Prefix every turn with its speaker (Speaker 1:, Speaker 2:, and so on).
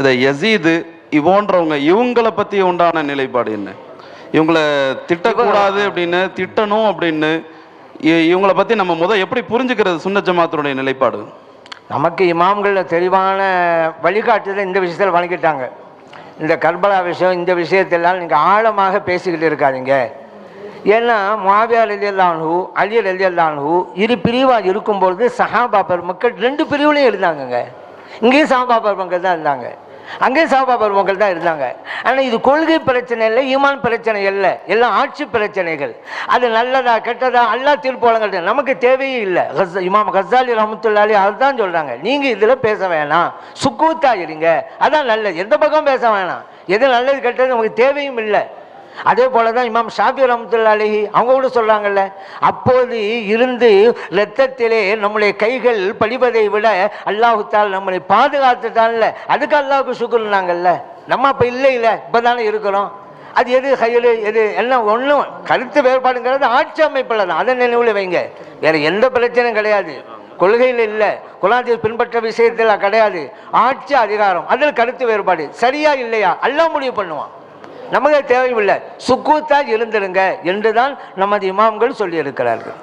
Speaker 1: இந்த யசீது இவோன்றவங்க இவங்களை பத்தி உண்டான நிலைப்பாடு என்ன? இவங்களை திட்டக்கூடாது அப்படின்னு திட்டணும் அப்படின்னு இவங்களை பத்தி நம்ம முத எப்படி புரிஞ்சுக்கிறது சுன்ன ஜமாத்தினுடைய நிலைப்பாடு?
Speaker 2: நமக்கு இமாம்கள் தெளிவான வழிகாட்டுதல் இந்த விஷயத்தில் வழங்கிட்டாங்க. இந்த கர்பலா விஷயம் இந்த விஷயத்தெல்லாம் நீங்கள் ஆழமாக பேசிக்கிட்டு இருக்காதீங்க. ஏன்னா மாவியா ரலியல்லானு அலி ரலியல்லானு இரு பிரிவாக இருக்கும்பொழுது சஹாபா பெருமக்கள் ரெண்டு பிரிவுலையும் இருந்தாங்கங்க. இங்கேயும் சஹாபா பெருமக்கள் தான் இருந்தாங்க. அங்கே சாபா பருவங்கள் தான் இருந்தாங்க. ஆனால் இது கொள்கை பிரச்சனை இல்லை ஈமான் பிரச்சனை இல்லை. எல்லாம் ஆட்சி பிரச்சனைகள். அது நல்லதா கெட்டதா அல்லா தீர்ப்பு நமக்கு தேவையே இல்லை. கஸ் இமாம் ஹசாலி ரஹமத்துல்லாலி அதுதான் சொல்கிறாங்க நீங்கள் இதில் பேச வேணாம். சுக்கூத்தா இருங்க. அதான் நல்லது. எந்த பக்கம் பேச வேணாம். எது நல்லது கெட்டது நமக்கு தேவையும் இல்லை. அதே போல தான் இமாம் ஷாஃபி ரஹமத்துல்லா அலிஹி அவங்க கூட சொல்கிறாங்கல்ல அப்போது இருந்து இரத்தத்திலே நம்முடைய கைகள் பழிவதை விட அல்லாஹுத்தால் நம்மளை பாதுகாத்துட்டான்ல. அதுக்கு அல்லாஹுக்கு சுக்குருனாங்கல்ல நம்ம அப்போ இல்லை இல்லை இப்போ தானே இருக்கிறோம். அது எது கையில் எது எல்லாம் ஒன்றும் கருத்து வேறுபாடுங்கிறது ஆட்சி அமைப்பில் தான். அதை நினைவில் வைங்க. வேற எந்த பிரச்சனையும் கிடையாது. கொள்கையில் இல்லை. குலாந்தி பின்பற்ற விஷயத்தில் கிடையாது. ஆட்சி அதிகாரம் அதில் கருத்து வேறுபாடு. சரியா இல்லையா? எல்லாம் முடிவு பண்ணுவான். நமக்கு தேவையில்லை. சுக்கூத்தா இருந்திருங்க என்றுதான் நமது இமாம்கள் சொல்லியிருக்கிறார்கள்.